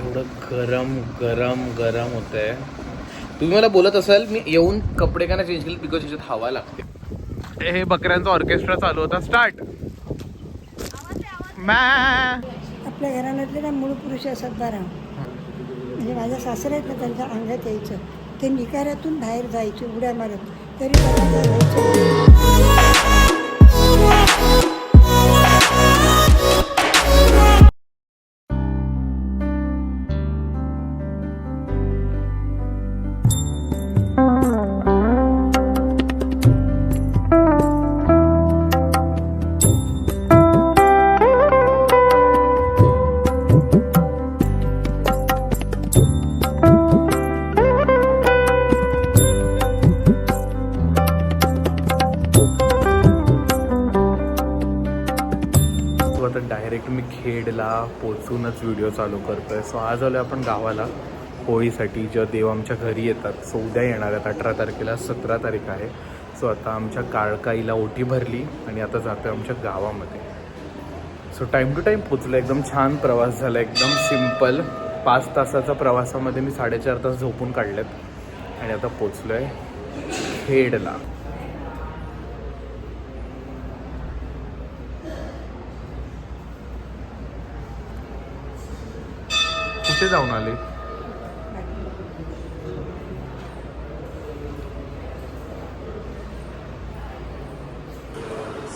एवढं गरम गरम गरम होत आहे तुम्ही मला बोलत असाल मी येऊन कपडे का चेंज केले? बिकॉज ह्याच्यात हवा लागते. हे बकऱ्यांचा ऑर्केस्ट्रा चालू होता. स्टार्ट मॅ. आपल्या घराण्यातले ना मूळ पुरुष असतात बारा. म्हणजे माझ्या सासरे आहेत ना त्यांच्या अंगात यायचं. ते निकाऱ्यातून बाहेर जायचे उड्या मारत. तरी खेडला पोचूनच व्हिडिओ चालू करतो आहे सो आज आलो आपण गावाला. होळीसाठी ज्या देव आमच्या घरी येतात. सो उद्या येणार आहेत. अठरा तारखेला सतरा तारीख आहे. सो आता आमच्या काळकाईला ओटी भरली आणि आता जातो आहे आमच्या गावामध्ये. सो टाईम टू टाईम पोचलो एकदम छान प्रवास झाला एकदम सिंपल पाच तासाचा प्रवासामध्ये मी साडेचार तास झोपून काढलेत. आणि आता पोचलो आहे खेडला. कुठे जाऊन आले.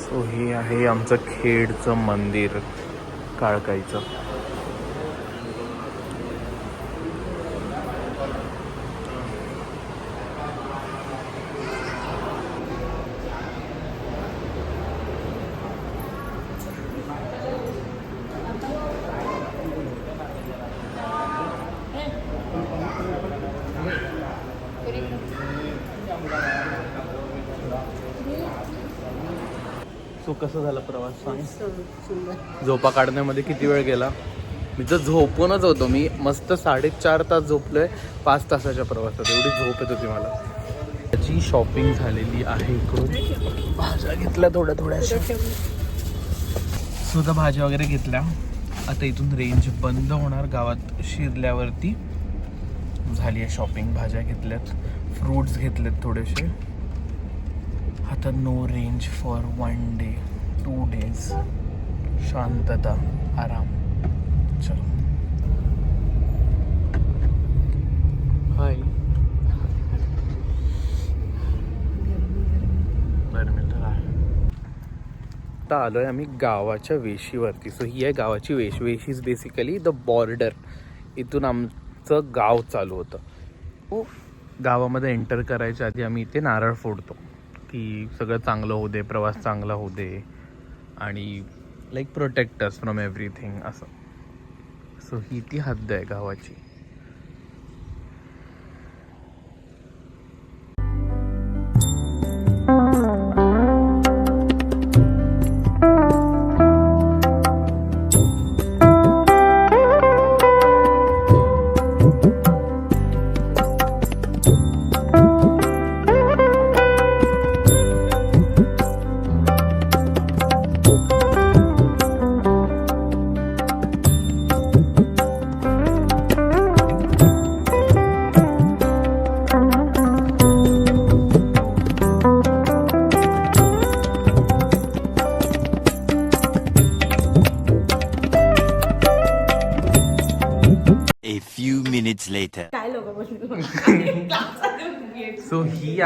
सो हे आहे आमचं खेडचं मंदिर काळकाईचं सो कसं झाला प्रवास? सांग. सुंदर. झोपा काढण्यामध्ये किती वेळ गेला? मी तर झोपूनच होतो. मी मस्त साडेचार तास झोपलोय. पाच तासाच्या प्रवासात. एवढी झोप येत होती मला. त्याची शॉपिंग झालेली आहे इकडून. भाज्या घेतल्या थोड्या थोड्याशा. सुद्धा भाज्या वगैरे घेतल्या. आता इथून रेंज बंद होणार. गावात शिरल्यावरती झाली आहे शॉपिंग भाज्या घेतल्यात. फ्रूट्स घेतलेत थोडेसे. आता no range for one day two days शांतता आराम. चलो. हाय आता आलो आहे आम्ही गावाच्या वेशीवरती. सो ही आहे गावाची वेश वेशी इज बेसिकली द बॉर्डर इथून आमचं गाव चालू होतं. हो गावामध्ये एंटर करायच्या आधी आम्ही इथे नारळ फोडतो. की सगळं चांगलं होऊ दे प्रवास चांगला होऊ दे. आणि like protect us from everything असं. सो ही ती हद्द आहे गावाची.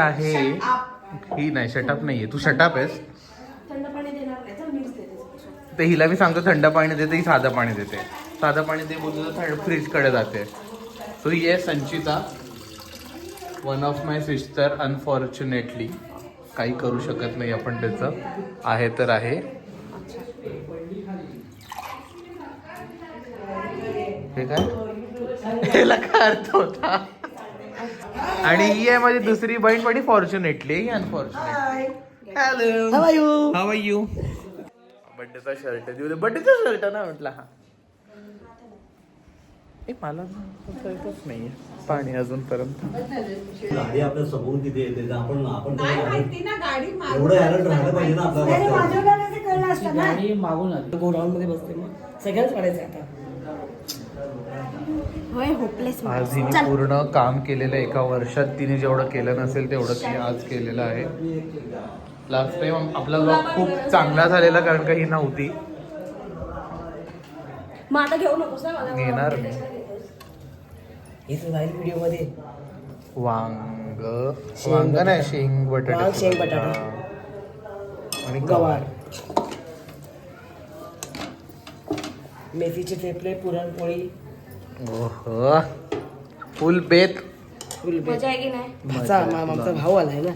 आहे. ही नाही शटअप नाहीये. तू शटअप आहेस. थंड पाणी देणार नाही. तर मीच देते ते हिला मी सांगतो थंड पाणी देते ही साधं पाणी देते. साधं पाणी दे बोलतो तर फ्रीजकडे जाते. सो ही आहे Sanchita one of my sister unfortunately काही करू शकत नाही आपण त्याचं. आहे तर आहे. हे काय? ह्याला काय अर्थ होता? आणि ही आहे माझी दुसरी बहीण पण fortunately hello? How are you बड्डेचा शर्ट देऊ दे. बड्डेचा शर्ट ना म्हटला हा. ए मला कळतच नाही पाणी अजूनपर्यंत. गाडी आपल्यासमोर तिथे येते? आपण आपण एवढं अलर्ट राहिलं पाहिजे ना गाडी मागून मध्ये बसते मग. सगळ्याच काढायचं आता होय होपलेस आज हिने पूर्ण काम केलेलं आहे. एका वर्षात तिने जेवढं केलं नसेल तेवढं ती आज केलेलं आहे. लास्ट टाइम आपला ब्लॉग खूप चांगला झालेला कारण का ही नव्हती. मग आता घेऊ नकोस ना मला. घेणार मी. तर राहील व्हिडिओमध्ये वांग. शेंग वांग नाही बटाटा. शेंग बटाटा वांग, शेंग बटाटा. आणि गवार. गवार. मेथीचे ठेपले पुरणपोळी. ओह. फुल बेत. फुलबे मजा आहे की नाही? भाचा मा- आमचा भाऊ आलाय ना.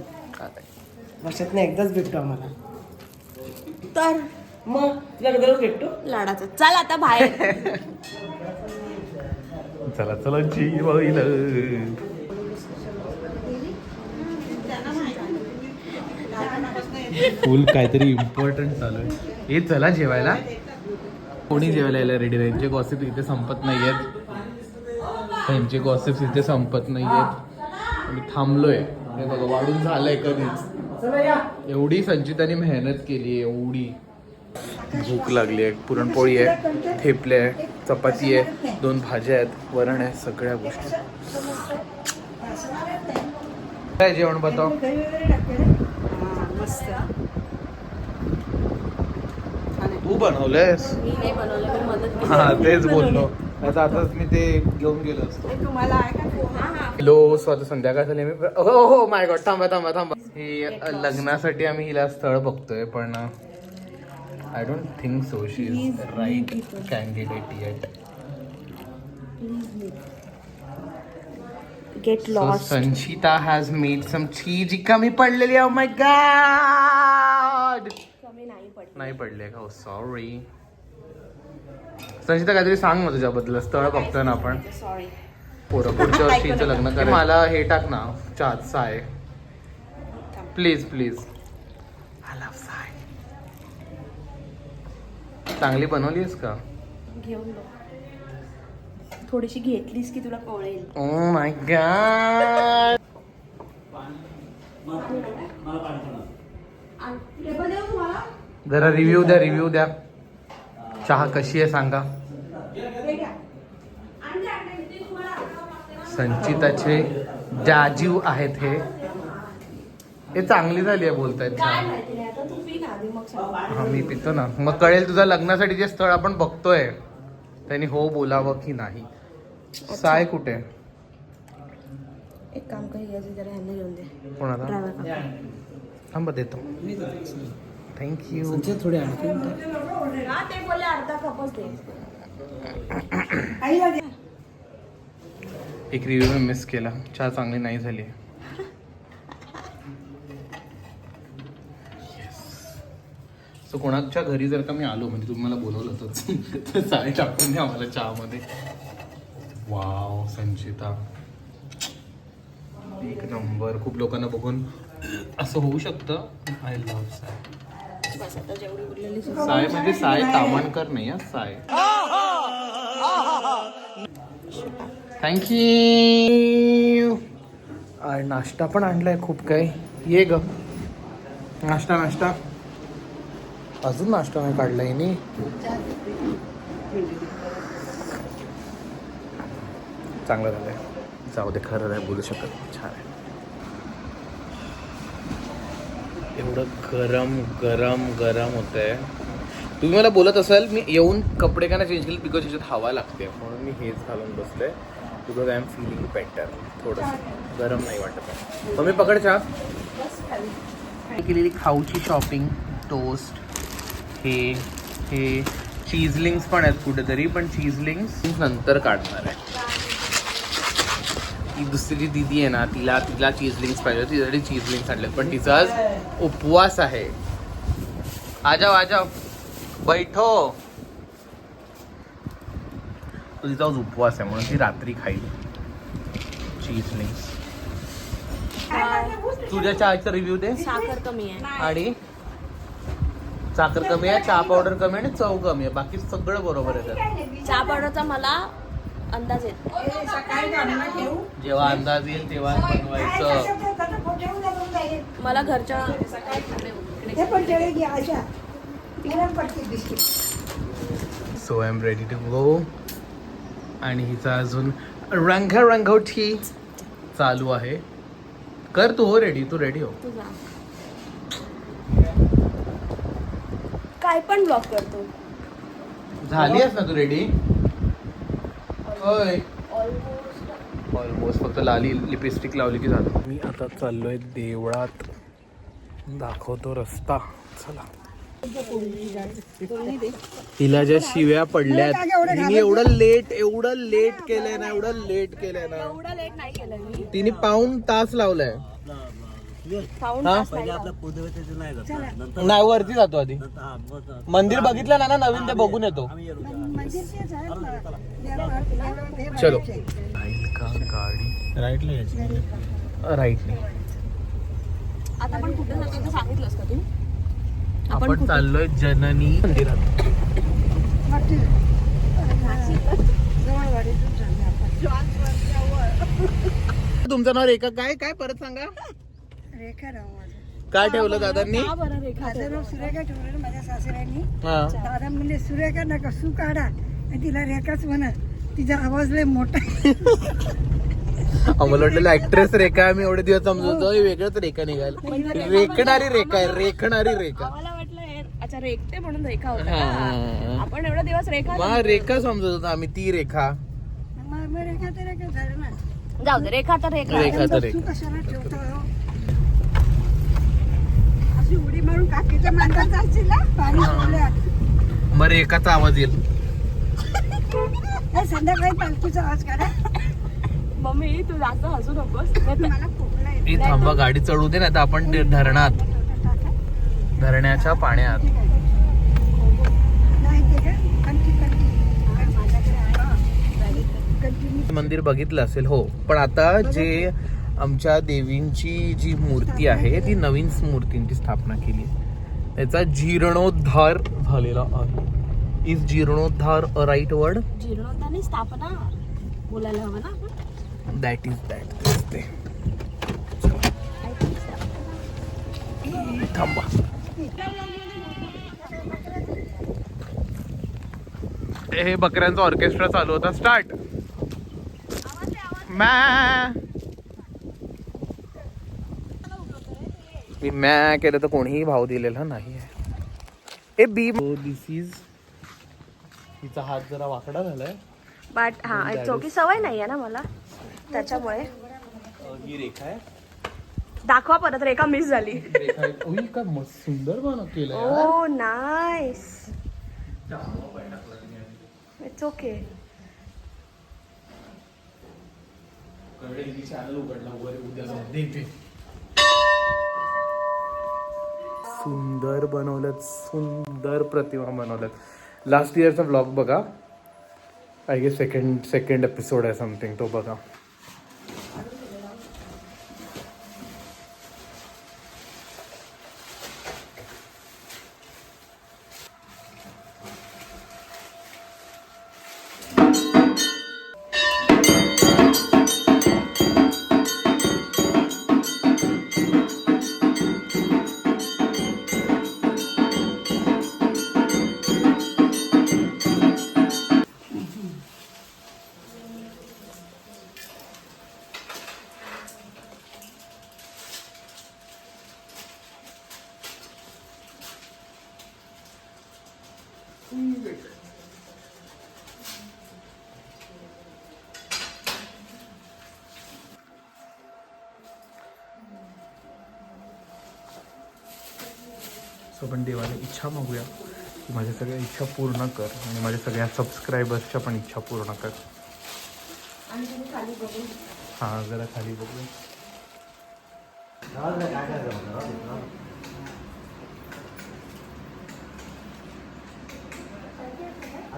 वर्षात एकदाच भेटतो आम्हाला. तर? मग दररोज भेटतो? लाडाचं. चल आता बाहेर. चला चला जीवाईल फुल काहीतरी इम्पॉर्टंट चालू आहे. हे चला जेवायला. कोणी जेवायला यायला रेडी यांचे गॉसिप इथे संपत नाही आहेत त्यांचे गॉसिप्स इथे संपत नाही आहेत आणि थांबलोय. हे बघा वाढून झालंय कधीच. एवढी संचिताने मेहनत केली आहे एवढी. भूक लागली आहे पुरणपोळी आहे थेपले आहे चपाती आहे दोन भाज्या आहेत वरण आहे सगळ्या गोष्टी. काय जेवण बताव तू बनवलंयस? मी नाही बनवलं मी मदत केली हा तेच बोललो. आता आताच मी ते घेऊन गेलो असतो. तुम्हाला आहे का पोहा हॅलो स्वतः संध्याकाळ झाली मी हो हो माय गॉड थांबा थांबा थांबा. ही लग्नासाठी आम्ही हिला स्थळ बघतोय पण I don't think so she is right candidate yet get lost Sanchita has made some cheese जी कमी पडलेली oh माय गॉड कमी नाही पडली नाही पडले का सॉरी संचिता काहीतरी सांग ना तुझ्याबद्दल. स्थळ बघतोय ना आपण. सॉरी पोरं पुढच्या वर्षीचं लग्न कर मला हे टाक ना. चहात साय. Please please. आय लव्ह साय. चांगली बनवलीस का? घेऊन बघ. थोडीशी घेतलीस की तुला कळेल. ओ माय गॉड जरा रिव्ह्यू द्या रिव्ह्यू द्या. चहा कशी आहे सांगा? संचिताचे जाजीव आहेत हे. हे चांगली झाली आहे बोलतायत काय चहा माहिती नाही आता तू पी ना आधी मग सांग हा मी पितो ना. मग कळेल तुझं लग्नासाठी जे स्थळ आपण बघतोय त्यांनी हो बोलावं की नाही. साय कुठे? एक काम कर कोणाला? थांबा देतो. थँक्यू थोडे. एक रिव्ह्यू मी मिस केला. चहा चांगली नाही झाली. सो कोणाच्या घरी जर का मी आलो म्हणजे तुम्ही मला बोलवलं तर तर चाय टाकून द्या मला चहामध्ये. वाव संचिता. एक नंबर खूप लोकांना बघून असं होऊ शकतं. आय लव्ह साय बस आता जेवढी उरलेली साय म्हणजे साय तामणकर नाही हा साय. थँक्यू नाश्ता पण आणलाय खूप काही. ये ग. नाश्ता नाश्ता. अजून नाश्ता नाही काढलाय नी चांगलं झालंय. जाऊ दे खरं नाही बोलू शकत छान आहे एवढं गरम गरम गरम होत आहे तुम्ही मला बोलत असाल मी येऊन कपडे का चेंज केले? बिकॉज ह्याच्यात हवा लागते. म्हणून मी हेच घालून बसले because I am feeling better थोडंसं गरम नाही वाटत आहे. मग मी पकड चहा. केलेली खाऊची शॉपिंग टोस्ट हे हे. चीजलिंग्स पण आहेत कुठेतरी पण चीजलिंग्स नंतर काढणार आहे. ती दुसरी दिदी आहे ना तिला तिला चीजलिंग्स पाहिजे तिच्यासाठी चीजलिंग्स आणले. पण तिचा आज उपवास आहे. आजाव आजाव बैठो. तो तिचा आज उपवास आहे म्हणून ती रात्री खाईल. चीजलिंग्स तुझ्या चहाचा रिव्ह्यू दे. साखर कमी आहे. आणि? साखर कमी आहे चहा पावडर कमी आहे आणि चव कमी आहे. बाकी सगळं बरोबर आहे चहा पावडरचा मला अंदाज येत. हे ठेवू जेव्हा अंदाज येईल तेव्हा बनवायचं. मला घरच्या हे so I am ready to go आणि हिचा अजून रंग रंगवठी चालू आहे. कर तू हो रेडी तू रेडी हो. तुझा. काय पण ब्लॉक करतो झाली आहेस ना तू रेडी होय. ऑलमोस्ट ऑलमोस्ट फक्त लाली लिपस्टिक लावली की झालं. मी आता चाललोय देवळात. दाखवतो रस्ता. चला. तिला ज्या शिव्या पडल्यात. तिने एवढं लेट एवढं लेट केलंय ना एवढं लेट केलंय ना. एवढा लेट नाही केलं मी. तिने पाऊन तास लावलाय. पाऊण हा? तास पहिले नाही आपल्या पूर्वजाचं नाही जात. नंतर नाही वरती जातो आधी. नंतर हा, मंदिर बघितलं ना ना नवीन ते बघून येतो. आम्ही गेलो मंदिर तेच आहे ना. देवा- देवा- चलो. राईटला यायची राईट आता आपण कुठे जातो ते सांगितलंस का तू? आपण चाललोय जननी मंदिरात. चालले आपण. तुमचं नाव रेखा काय? काय? परत सांगा. रेखा राव माझं काय ठेवलं दादांनी? का बरं रेखा माझं नाव सुरेखा माझ्या सासऱ्यांनी. हा. दादा म्हणजे सुरेखा नका सू काढा. आणि तिला रेखाच म्हणा तिचा आवाज लय मोठा आहे. आम्हाला वाटलेलं ऍक्ट्रेस रेखा आम्ही एवढे दिवस समजतो वेगळंच रेखा निघाल. रेखणारी रेखा आहे रेखणारी रेखा. आम्हाला वाटलं हे अच्छा रेखते म्हणून रेखा होता हा? हा, हा. आपण एवढा दिवस रेखा मग रेखा समजत होतो आम्ही ती रेखा. मग मग रेखा तर रेखा झालं ना. जाऊ दे रेखा तर रेखा. रेखा तर तू रेखा. कशाला ठेवतो हो? अशी उडी मारून काकीच्या मांडा जायची ना पाणी सोडल्यात मग रेखाचा आवाज येईल. संध्याकाळी पालखीचा आवाज काढा. मम्मी तू जास्त हसू नकोस. नाही तर- मला खोकला येतो. ती थांबा गाडी चढू दे ना तर आपण ते धरणात. धरणाच्या पाण्यात. नाही ते काय कंटी कंटी कारण माझ्याकडे आहे? कंटिन्यू मंदिर बघितलं असेल हो. पण आता जे आमच्या देवींची जी मूर्ती आहे ती नवीन मूर्तींची स्थापना केली. त्याचा जीर्णोद्धार झालेला आहे. इज जीर्णोद्धार अ राईट वर्ड जीर्णोद्धार स्थापना बोलायला हवं ना आपण? दॅट इज दॅट ते. थांबा. हे बकऱ्यांचा ऑर्केस्ट्रा चालू होता. स्टार्ट मॅ मी मॅ केलं तर कोणीही भाव दिलेला नाही आहे ए बी दिस इज तिचा हात जरा वाकडा झालाय. बट हा चौकी सवय नाही आहे ना मला. त्याच्यामुळे. ही रेखा आहे. दाखवा परत रेखा मिस झाली. रेखा उई, काय मस्त सुंदर बनव केलं यार. ओ नाईस इट्स ओके सुंदर बनवल्यात सुंदर प्रतिमा बनवल्यात लास्ट इयरचा ब्लॉग बघा. I guess second second episode आहे समथिंग तो बघा. सो आपण देवाला इच्छा मागूया की माझ्या सगळ्या इच्छा पूर्ण कर आणि माझ्या सगळ्या सबस्क्रायबर्सच्या पण इच्छा पूर्ण कर. हां जरा खाली बघूया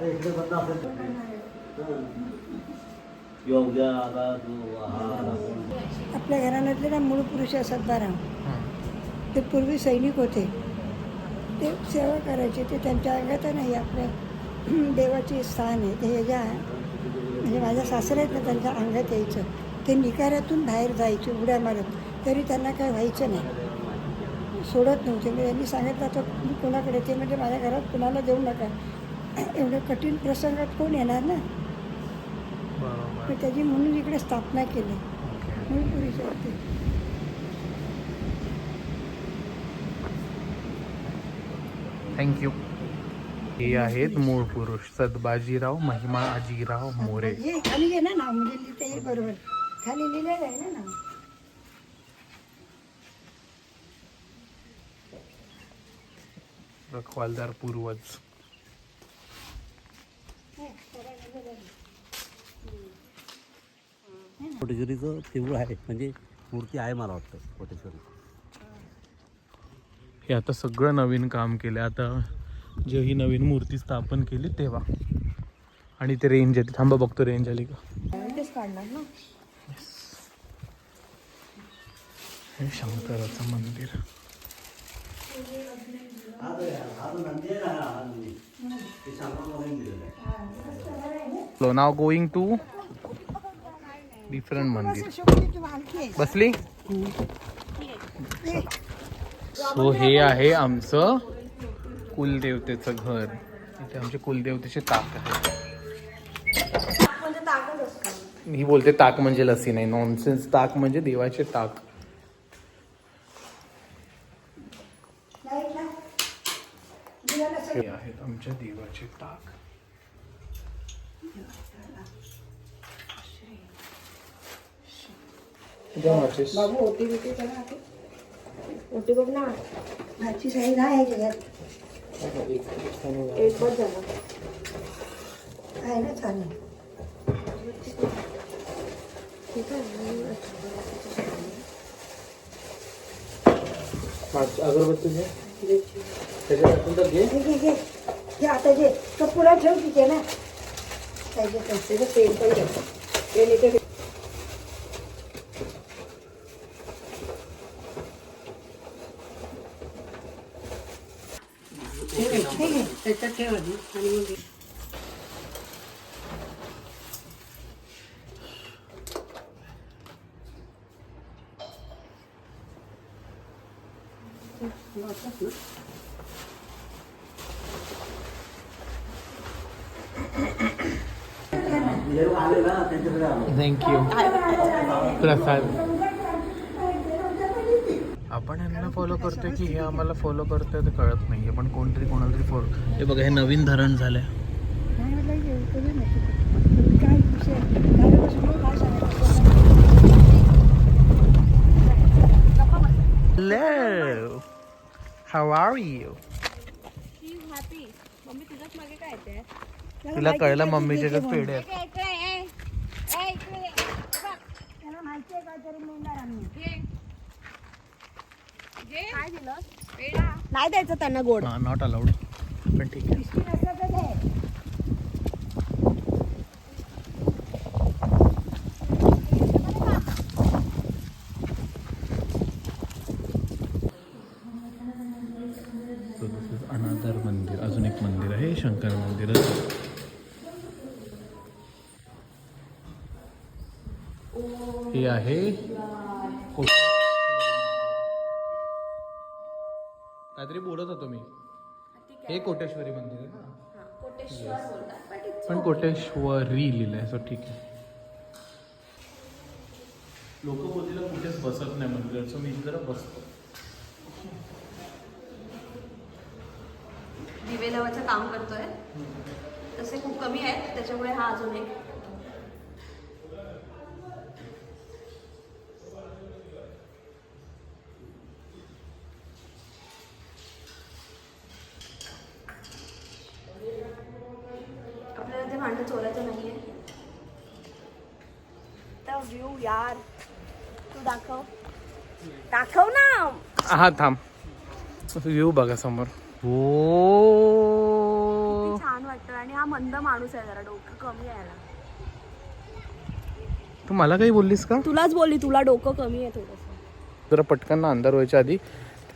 इकडे बंद असेल. आपल्या घराण्यातले ना मूळ पुरुष सद्दाराम हां. ते पूर्वी सैनिक होते. ते सेवा करायचे ते त्यांच्या अंगात नाही आपल्या देवाचे स्थान आहे. ते हे ज्या म्हणजे माझ्या सासरे आहेत ना त्यांच्या अंगात यायचं. ते निकाऱ्यातून बाहेर जायचे उड्या मारत. तरी त्यांना काय व्हायचं नाही. सोडत नव्हते. मी यांनी सांगितलं तर मी कोणाकडे ते म्हणजे माझ्या घरात कुणाला देऊ नका. एवढ्या कठीण प्रसंगात कोण येणार ना? बरोबर. पण त्याची म्हणून इकडे स्थापना केली. ओके. मूळ पुरुषार्थी थँक्यू हे आहेत मूळ पुरुष सदबाजीराव महिमा आजीराव मोरे. हे खाली घे ना नाव म्हणजे लिहिता येईल बरोबर. खाली लिहिलेलं आहे ना नाव. रखवालदार पूर्वज. कोटेश्वरीचं तेवढं आहे. म्हणजे मूर्ती आहे मला वाटतं कोटेश्वरी. हे आता सगळं नवीन काम केलं. आता जे ही नवीन मूर्ती स्थापन केली तेव्हा. आणि ते रेंज येते थांबा बघतो रेंज आली का? तेच काढणार ना? हे शंकराचं मंदिर. So now going different मंदिर. बसली? सो हे आहे आमचं कुलदेवतेचं घर. इथे आमचे कुलदेवतेचे ताक आहे ही बोलते ताक म्हणजे लसी नाही नॉनसेन्स ताक म्हणजे देवाचे ताक. हे आहेत आमच्या देवाचे ताक. बाबू ओटी बिटी करा मोठी बघ ना भाची आहे एक बस झालं आहे ना चालेल ठीक आहे अगरबत्ती घे त्याच्यातून घे घे घे घे घे आता घे कपुरा ठेव तिथे ना। त्याच्यात असते तेल पण घे तेल इथे घे, त्याच्यात ठेव आधी आणि मग थँक्यू प्रसाद आपण यांना फॉलो करतोय की हे आम्हाला फॉलो करतोय ते कळत नाहीये. पण कोणतरी कोणाला तरी फॉलो हे बघा हे नवीन धरण झालंय. Hello. How are you? Happy mummy तुझ्याच मागे काय येते? त्याला तिला कळलं मम्मीचे पेढे आहेत म्हणून. त्याला माहिती आहे काहीतरी मिळणार आम्ही काय दिलं नाही द्यायचं त्यांना गोड. नॉट अलाउड पण ठीक आहे. Another मंदिर अजून एक मंदिर आहे शंकर मंदिर हे आहे कोटेश्वरी मंदिर आहे ना? पण कोटेश्वरी लिहिलंय सो ठीक आहे. लोक बोलतील कुठेच बसत नाही मंदिरात सो मी जरा बसतो. दिवे लावायचं काम करतोय. तसे खूप कमी आहेत त्याच्यामुळे हा अजून एक आपल्याला ते भांडं चोरायचं नाहीये तर व्ह्यू यार तू दाखव दाखव ना हा थांब. व्ह्यू बघा समोर. हो किती छान वाटतं आणि हा मंद माणूस आहे जरा डोकं कमी आहे. तू मला काही बोललीस का? तुलाच बोलली तुला डोकं कमी आहे थोडंसं. जरा पटकन अंधार व्हायच्या आधी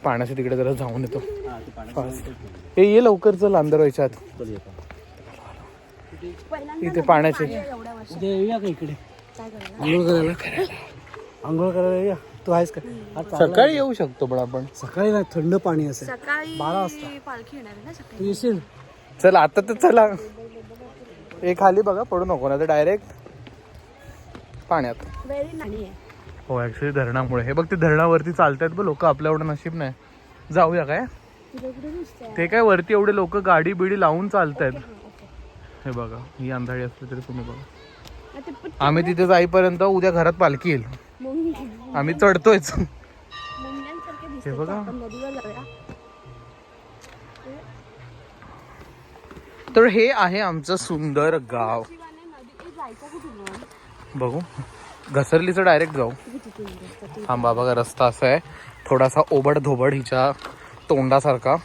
पाण्याच्या तिकडे जरा जाऊन येतो. हा ये लवकर चल अंधार व्हायच्या आत इथे पाण्याचे एवढ्या का इकडे? काय आंघोळ करायला. आंघोळ करायला येऊया? तू आहेस का? आज सकाळी येऊ शकतो पण आपण. सकाळी ना थंड पाणी असेल. सकाळी बारा वाजता. पालखी येणार आहे ना तू सकाळी येशील? चल आता तर चला. हे खाली बघा पडू नको ना तर डायरेक्ट पाण्यात. व्हेरी नाणी आहे हो ऍक्च्युली धरणामुळे. हे बघ ते धरणावरती चालतायत बघ लोक आपल्या एवढं नशीब नाही. जाऊया काय? ते काय वरती एवढे लोक गाडी बिडी लावून चालतायत. हे बघा ही अंधारी असली तरी तुम्ही बघा. आम्ही तिथे जाईपर्यंत उद्या घरात पालखी येईल. आम्ही चढतोयच. मुंग्यांसारखे हे बघा. तर हे आहे आमचं सुंदर गाव. बघू. घसरलीचं डायरेक्ट जाऊ. हा बाबा रस्ता असा आहे. थोडासा ओबड धोबड हिच्या तोंडासारखा.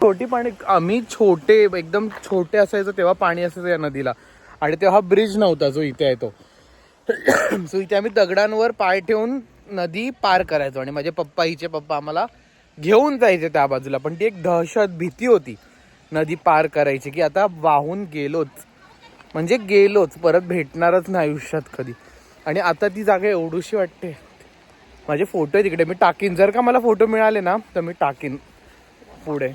छोटी पाणी आम्ही छोटे एकदम छोटे असायचो तेव्हा पाणी असायचं या नदीला. आणि तेव्हा ब्रिज नव्हता जो इथे आहे तो. सो इथे आम्ही दगडांवर पाय ठेवून नदी पार करायचो आणि माझे पप्पा हिचे पप्पा आम्हाला घेऊन जायचे त्या बाजूला. पण ती एक दहशत भीती होती नदी पार करायची की आता वाहून गेलोच. म्हणजे गेलोच परत भेटणारच नाही आयुष्यात कधी. आणि आता ती जागा एवढीशी वाटते. माझे फोटो आहे तिकडे मी टाकीन. जर का मला फोटो मिळाले ना तर मी टाकीन पुढे.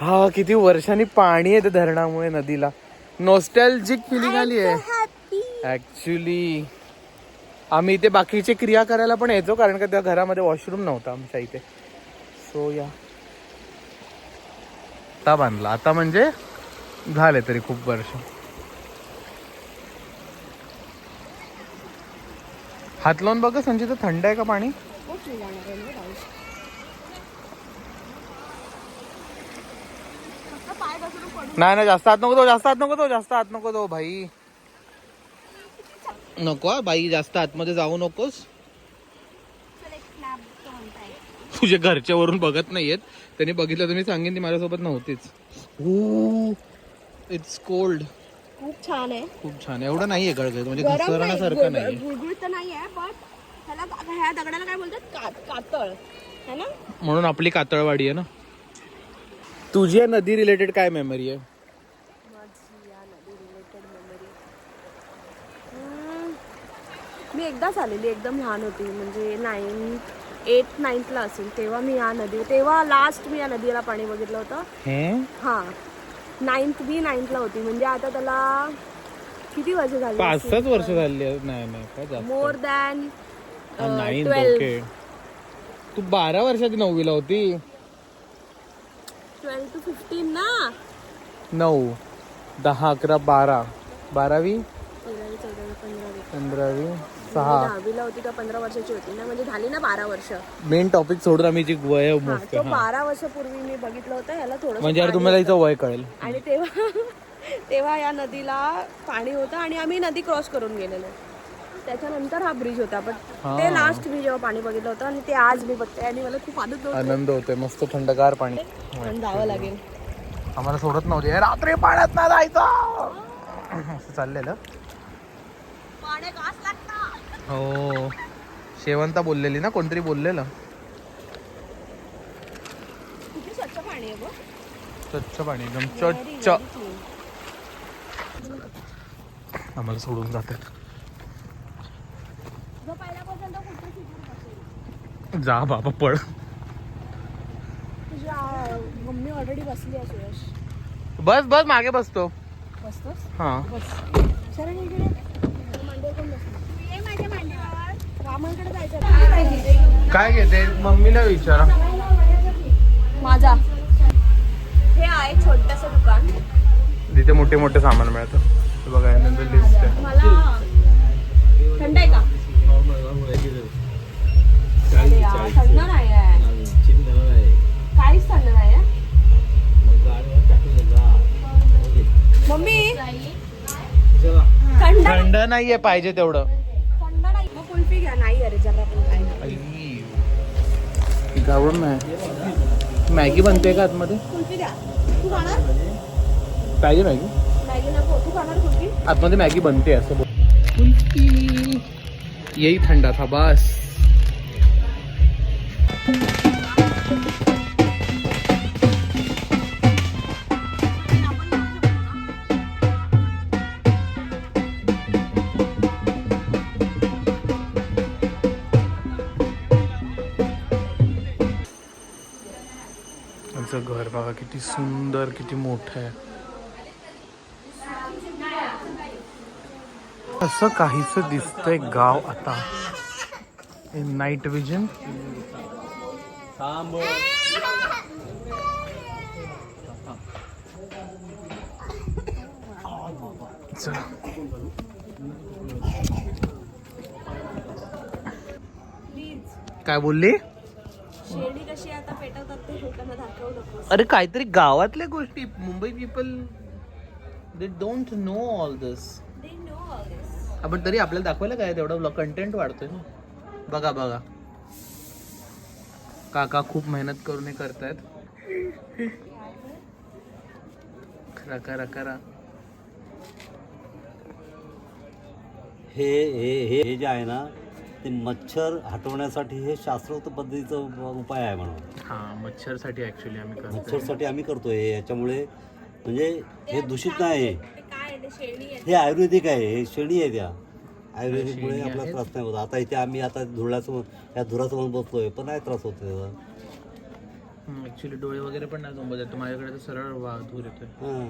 हा किती वर्षांनी पाणी आहे त्या धरणामुळे नदीला. नॉस्टॅल्जिक फिलिंग आली आहे. ऍक्च्युली आम्ही इथे बाकीचे क्रिया करायला पण यायचो कारण का त्या घरामध्ये वॉशरूम नव्हता आमच्या इथे. सो या आता बांधला. आता म्हणजे झाले तरी खूप वर्ष. हात लावून बघा संचित थंड आहे का पाणी? नाही नाही जास्त हात नको तो जास्त हात नको तो जास्त हात नको तो भाई. नको हा, बाई जास्त आतमध्ये जाऊ नकोस. तुझ्या घरच्या वरून बघत नाहीयेत. त्यांनी बघितलं तर मी सांगेन ती माझ्यासोबत नव्हतीच. इट्स कोल्ड खूप छान आहे. खूप छान आहे. एवढं नाहीये गळगळत म्हणजे नाही घसरण्यासारखं नाही तर नाही आहे पण ह्याला ह्या दगडाला काय बोलतात? कात कातळ. है ना? म्हणून आपली कातळवाडी आहे ना. तुझी या नदी रिलेटेड काय मेमरी आहे? मी एकदाच आलेली एकदम लहान होती. म्हणजे नाईन्थ एट नाईन्थला असेल तेव्हा मी या नदी तेव्हा लास्ट मी या नदीला पाणी बघितलं होतं. हे? हां. नाईन्थ बी नाईन्थला होती. म्हणजे आता त्याला किती वर्ष झाली पाच सात वर्ष झाली. नाही मोर दॅन ट्वेल्व तू बारा वर्षाची नववीला होती. ट्वेल्व टू फिफ्टीन ना? नऊ दहा अकरा बारा. बारावी? पंधरावी मी सहा. दहावीला होती तर पंधरा वर्षाची होती. ना म्हणजे झाली ना बारा वर्ष. मेन टॉपिक सोडून आम्ही जी वय मोजते तो हा. बारा वर्षापूर्वी मी बघितलं होतं ह्याला थोडं म्हणजे यार तुम्हाला हिचं वय कळेल. आणि तेव्हा तेव्हा या नदीला पाणी होतं आणि आम्ही नदी क्रॉस करून गेलेलो. त्याच्यानंतर हा ब्रिज होता पण ते लास्ट मी जेव्हा पाणी बघितलं होतं आणि ते आज मी बघते आणि मला खूप आनंद होतो आनंद होतोय मस्त थंडगार पाणी. पण जावं लागेल. आम्हाला सोडत नव्हते. "ए, रात्री पाण्यात ना जायचं. असं चाललेलं. हो. शेवंता बोललेली ना कोणतरी बोललेलं. किती स्वच्छ पाणी आहे बघ स्वच्छ पाणी एकदम स्वच्छ. आम्हाला सोडून जातात जा बाबा पळ. तुझी मम्मी ऑलरेडी बसली आहे सुयश बस बस मागे बसतो. बसतोस? हा. बस. इकडे मांडीवर कोण बसलं ये माझ्या मांडीवर रामांकडे जायचं काय घेते? मम्मीला विचारा. माझा. हे आहे छोटस दुकान. तिथे मोठे मोठे सामान मिळतं. बघा यानंतर लिस्ट आहे. मला थंड आहे का? थंड नाही आहे. काहीच थंड नाही आहे. मम्मी थंड थंड नाहीये पाहिजे तेवढं. गावून नाही मॅगी बनते का आतमध्ये? पाहिजे मॅगी? आतमध्ये मॅगी बनते असं बोल येई थंडा था बस. किती सुंदर किती मोठं आहे असं काहीच दिसतंय गाव आता। इन नाईट विजन काय बोलली? अरे काहीतरी गावातल्या गोष्टी. Mumbai people they don't know all this they know all this आपण तरी आपल्याला दाखवायला काय तेवढं ब्लॉग कंटेंट वाढतोय ना. बघा बघा. काका खूप मेहनत करून हे करतायत. करा करा करा हे हे हे हे जे आहे ना ते मच्छर हटवण्यासाठी हे शास्त्रोक्त पद्धतीचा उपाय आहे म्हणून. हा मच्छरसाठी ऍक्च्युली आम्ही करतो मच्छरसाठी आम्ही करतोय. हे. याच्यामुळे म्हणजे हे दूषित नाही. आहे? ते काय आहे? ते शेळी आहे. हे आयुर्वेदिक आहे. हे शेणी आहे त्या. आयुर्वेदिकमुळे आपला. त्रास नाही होत. आता इथे आम्ही आता धुळ्यासमोर या धुरासमोर बसलोय. पण नाही त्रास होत त्याचा. ऍक्च्युली डोळे वगैरे पण नाही झोंबत आहेत. माझ्याकडे तर सरळ वा धूर येतोय. हां.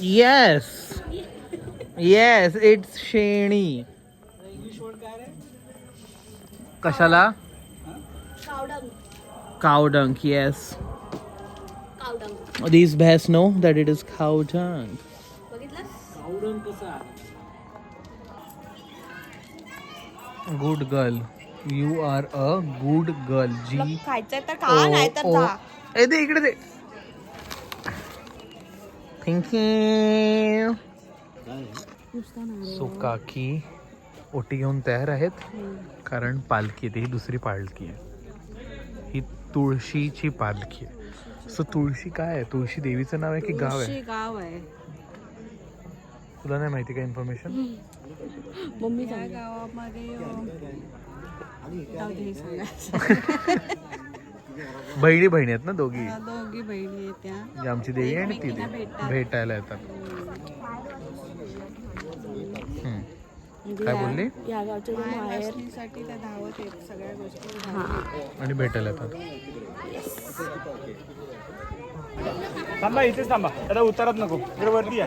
येस येस इट्स शेणी कशाला cow dung cow dung yes cow dung These bears know that it is cow dung. बघितलं Good girl. You are a good girl. G. खायचंय तर खा नाही तर जा ए दे इकडे दे थँक्यू सो काकी ओटी घेऊन तयार आहेत. कारण पालखी आहे, ही दुसरी पालखी आहे. ही तुळशीची पालखी आहे. सो तुळशी काय आहे? तुळशी देवीचं नाव आहे की गाव आहे? गाव आहे. तुला नाही माहिती का इन्फॉर्मेशन मम्मी गावामध्ये बहिणी बहिणी आहेत ना दोघी? दोघी बहिणी आहेत त्या. आमची देवी आणि ती भेटायला येतात. काय बोलली? या गावच्या जो माहेरसाठी त्या धावत आहेत सगळ्या गोष्टी. आणि भेटायला येतात थांबा इथेच थांबा. आता उतरत नको. इकडे वरती या.